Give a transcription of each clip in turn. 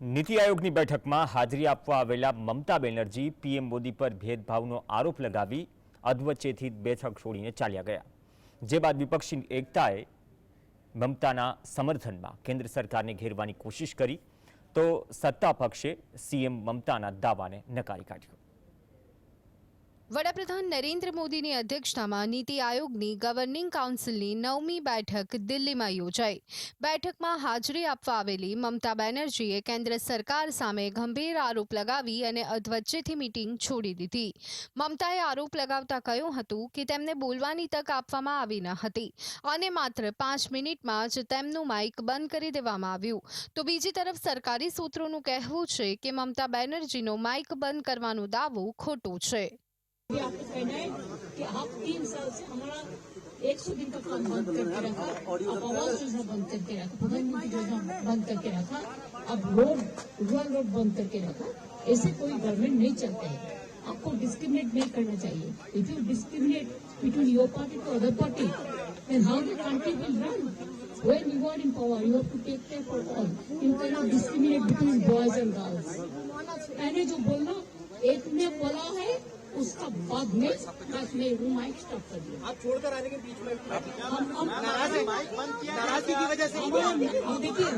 નીતિ આયોગની બેઠકમાં હાજરી આપવા આવેલા મમતા બેનર્જી પીએમ મોદી પર ભેદભાવનો આરોપ લગાવી અધવચ્ચેથી બેઠક છોડીને ચાલ્યા ગયા. જે બાદ વિપક્ષી એકતાએ મમતાના સમર્થનમાં કેન્દ્ર સરકારને ઘેરવાની કોશિશ કરી, તો સત્તા પક્ષે સીએમ મમતાના દાવાને નકારી કાઢ્યો. વડાપ્રધાન નરેન્દ્ર મોદીની અધ્યક્ષતામાં નીતિ આયોગની ગવર્નિંગ કાઉન્સિલની નવમી બેઠક દિલ્હીમાં યોજાઈ. બેઠકમાં હાજરી આપવા આવેલી મમતા બેનર્જીએ કેન્દ્ર સરકાર સામે ગંભીર આરોપ લગાવી અને અધવચ્ચેથી મિટિંગ છોડી દીધી. મમતાએ આરોપ લગાવતા કહ્યું હતું કે તેમને બોલવાની તક આપવામાં આવી ન હતી અને માત્ર પાંચ મિનિટમાં જ તેમનું માઇક બંધ કરી દેવામાં આવ્યું. તો બીજી તરફ સરકારી સૂત્રોનું કહેવું છે કે મમતા બેનર્જીનો માઇક બંધ કરવાનો દાવો ખોટો છે. آپ کو کہنا ہے کہ آپ تین سال سے ہمارا ایک سو دن کا کام بند کر کے رکھا اب آواز یوجنا بند کر کے رکھا پردھان بند کر کے رکھا اب روڈ رورل روڈ بند کر کے رکھا ایسے کوئی گورنمنٹ نہیں چلتا ہے۔ آپ کو ڈسکریمنیٹ نہیں کرنا چاہیے۔ اف یو ڈسکریمنیٹ بٹوین یور پارٹی ٹو ادر پارٹی دین ہاؤ دی کنٹری ول رن وین یو آر ان پاور یو ہیو ٹو ٹیک کیئر فار آل یو کین ناٹ ڈسکریمنیٹ بٹوین بوائز اینڈ گرلس میں نے جو بولنا ایک میں بولا ہے उसका बाद में मैं हूँ माइक स्टॉप कर दिया आप छोड़कर आने के बीच में हम हम नाराज है नाराजगी की वजह से हम- देखिए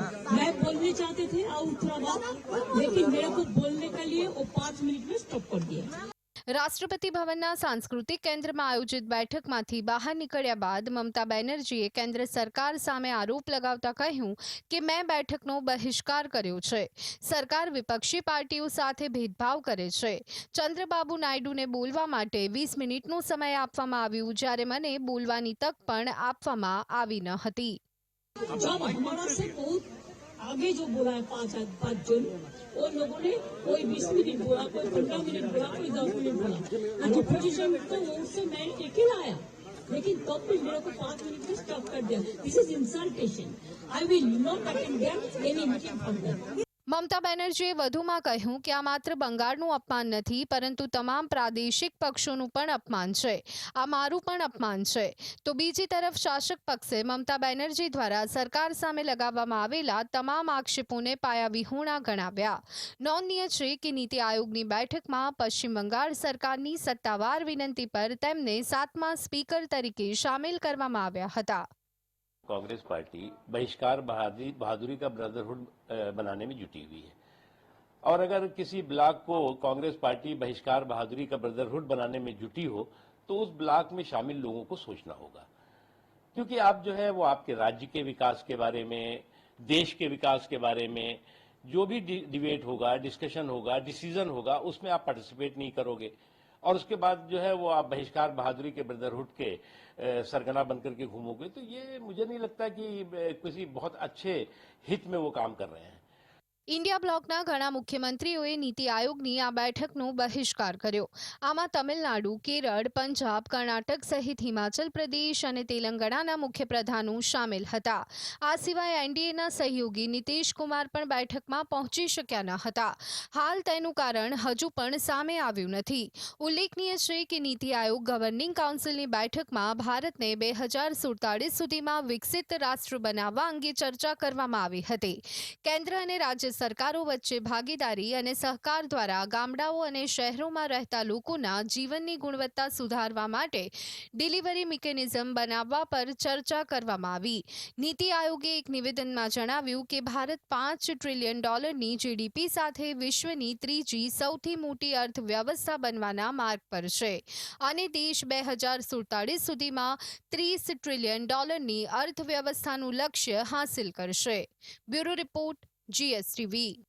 રાષ્ટ્રપતિ ભવનના સાંસ્કૃતિક કેન્દ્રમાં આયોજિત બેઠકમાંથી બહાર નીકળ્યા બાદ મમતા બેનર્જીએ કેન્દ્ર સરકાર સામે આરોપ લગાવતા કહ્યું કે મેં બેઠકનો બહિષ્કાર કર્યો છે. સરકાર વિપક્ષી પાર્ટીઓ સાથે ભેદભાવ કરે છે. ચંદ્રબાબુ નાયડુને બોલવા માટે વીસ મિનિટનો સમય આપવામાં આવ્યું જ્યારે મને બોલવાની તક પણ આપવામાં આવી ન હતી. आगे जो बोला है पांच पांच जन वो लोगों ने कोई बीस मिनट बोला कोई पंद्रह मिनट बोला कोई दस मिनट बोला आज पोजीशन तो वो उससे मैं अकेला आया लेकिन तब भी मेरे को पांच मिनट में स्टॉप कर दिया this is insultation I will not attend any meeting further Mamata બેનર્જીએ વધુમાં કહ્યું કે આ માત્ર બંગાળનું અપમાન નથી, પરંતુ તમામ પ્રાદેશિક પક્ષોનું પણ અપમાન છે. આ મારું પણ અપમાન છે. તો બીજી તરફ શાસક પક્ષે મમતા બેનર્જી દ્વારા સરકાર સામે લગાવવામાં આવેલા તમામ આક્ષેપોને પાયાવિહોણા ગણાવ્યા. નોંધનીય છે કે નીતિ આયોગની બેઠકમાં પશ્ચિમ બંગાળ સરકારની સત્તાવાર વિનંતી પર તેમને સાતમા સ્પીકર તરીકે સામેલ કરવામાં આવ્યા હતા. کانگریس پارٹی بہشکار بہادری بہادری کا بردرہڈ بنانے میں جٹی ہوئی ہے۔ اور اگر کسی بلاک کو کانگریس پارٹی بہشکار بہادری کا بردرہڈ بنانے میں جٹی ہو، تو اس بلاک میں شامل لوگوں کو سوچنا ہوگا۔ کیونکہ آپ جو ہے، وہ آپ کے راجیہ کے وکاس کے بارے میں، دیش کے وکاس کے بارے میں جو بھی ڈیبیٹ ہوگا ڈسکشن ہوگا ڈیسیزن ہوگا، اس میں آپ پارٹیسپیٹ نہیں کرو گے۔ और उसके बाद जो है वो आप बहिष्कार बहादुरी के ब्रदरहुड के अ, सरगना बनकर के घूमोगे तो ये मुझे नहीं लगता कि अ, किसी बहुत अच्छे हित में वो काम कर रहे हैं ઇન્ડિયા બ્લોકના ઘણા મુખ્યમંત્રીઓએ નીતિ આયોગની આ બેઠકનો બહિષ્કાર કર્યો. આમાં તમિલનાડુ, કેરળ, પંજાબ, કર્ણાટક સહિત હિમાચલ પ્રદેશ અને તેલંગાણાના મુખ્યપ્રધાનો સામેલ હતા. આ સિવાય એનડીએના સહયોગી નીતિશ કુમાર પણ બેઠકમાં પહોંચી શક્યા ન હતા. હાલ તેનું કારણ હજુ પણ સામે આવ્યું નથી. ઉલ્લેખનીય છે કે નીતિ આયોગ ગવર્નિંગ કાઉન્સિલની બેઠકમાં ભારતને બે હજાર સુડતાળીસ સુધીમાં વિકસિત રાષ્ટ્ર બનાવવા અંગે ચર્ચા કરવામાં આવી હતી. કેન્દ્ર અને રાજ્ય સરકારો વચ્ચે ભાગીદારી અને સહકાર દ્વારા ગામડાઓ અને શહેરોમાં રહેતા લોકોના જીવનની ગુણવત્તા સુધારવા માટે ડિલિવરી મિકેનિઝમ બનાવવા પર ચર્ચા કરવામાં આવી. નીતિ આયોગે એક નિવેદનમાં જણાવ્યું કે ભારત પાંચ ટ્રિલિયન ડોલરની જીડીપી સાથે વિશ્વની ત્રીજી સૌથી મોટી અર્થવ્યવસ્થા બનવાના માર્ગ પર છે. અને દેશ બે હજાર સુડતાળીસ સુધીમાં ત્રીસ ટ્રિલિયન ડોલરની અર્થવ્યવસ્થાનું લક્ષ્ય હાંસિલ કરશે. Bureau report GSTV.